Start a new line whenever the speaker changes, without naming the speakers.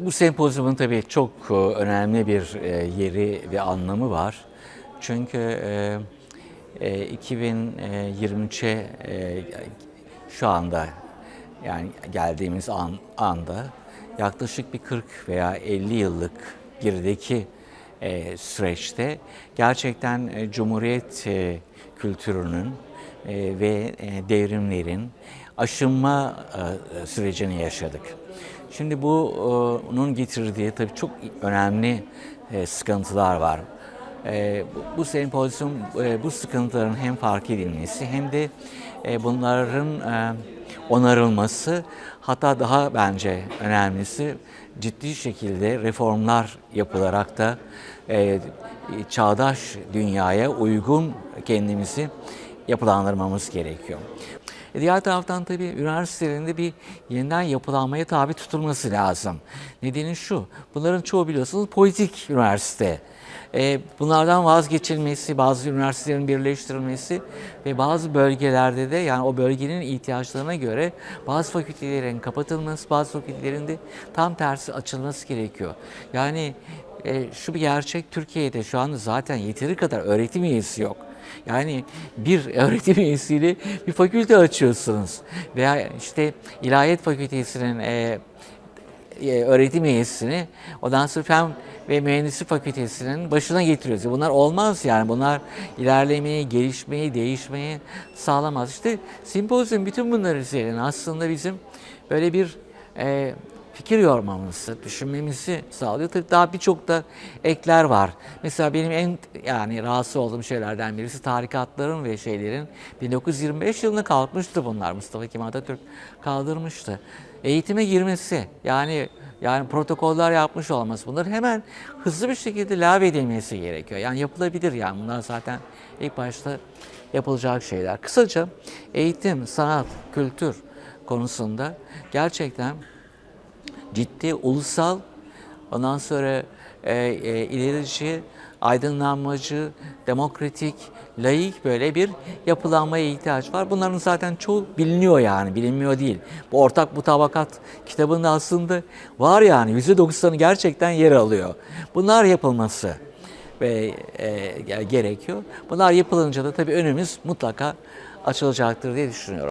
Bu sempozyumun tabii çok e, önemli bir e, yeri ve anlamı var. Çünkü e, e, 2023'e e, şu anda yani geldiğimiz an, anda yaklaşık bir 40 veya 50 yıllık gerideki e, süreçte gerçekten Cumhuriyet kültürünün ve devrimlerin aşınma sürecini yaşadık. Şimdi bunun getirdiği tabii çok önemli sıkıntılar var. Bu, bu sempozyum bu sıkıntıların hem fark edilmesi hem de bunların onarılması hatta daha bence önemlisi ciddi şekilde reformlar yapılarak da çağdaş dünyaya uygun kendimizi yapılandırmamız gerekiyor. E, Diğer taraftan tabii üniversitelerin de bir yeniden yapılanmaya tabi tutulması lazım. Nedeni şu, bunların çoğu biliyorsunuz politik üniversite. E, bunlardan vazgeçilmesi, bazı üniversitelerin birleştirilmesi ve bazı bölgelerde de yani o bölgenin ihtiyaçlarına göre bazı fakültelerin kapatılması, bazı fakültelerin de tam tersi açılması gerekiyor. Yani e, şu bir gerçek Türkiye'de şu anda zaten yeteri kadar öğretim üyesi yok. Yani bir öğretim üyesiyle bir fakülte açıyorsunuz. Veya işte ilahiyat fakültesinin e, e, öğretim üyesini ondan sonra fen ve mühendislik fakültesinin başına getiriyoruz. Bunlar olmaz yani. Bunlar ilerlemeyi, gelişmeyi, değişmeyi sağlamaz. İşte sempozyum bütün bunlar üzerine aslında bizim böyle bir e, fikir yormamızı, düşünmemizi sağlıyor. Tabii daha birçok da ekler var. Mesela benim en yani rahatsız olduğum şeylerden birisi tarikatların ve şeylerin 1925 yılında kalkmıştı bunlar. Mustafa Kemal Atatürk kaldırmıştı. Eğitime girmesi yani yani protokoller yapmış olması bunları hemen hızlı bir şekilde lağvedilmesi gerekiyor. Yani yapılabilir yani bunlar zaten ilk başta yapılacak şeyler. Kısaca eğitim, sanat, kültür konusunda gerçekten ciddi ulusal ondan sonra e, e, ilerici, aydınlanmacı, demokratik, laik böyle bir yapılanmaya ihtiyaç var. Bunların zaten çoğu biliniyor yani, bilinmiyor değil. Bu ortak mutabakat kitabında aslında var yani %90'ı gerçekten yer alıyor. Bunlar yapılması ve e, gerekiyor. Bunlar yapılınca da tabii önümüz mutlaka açılacaktır diye düşünüyorum.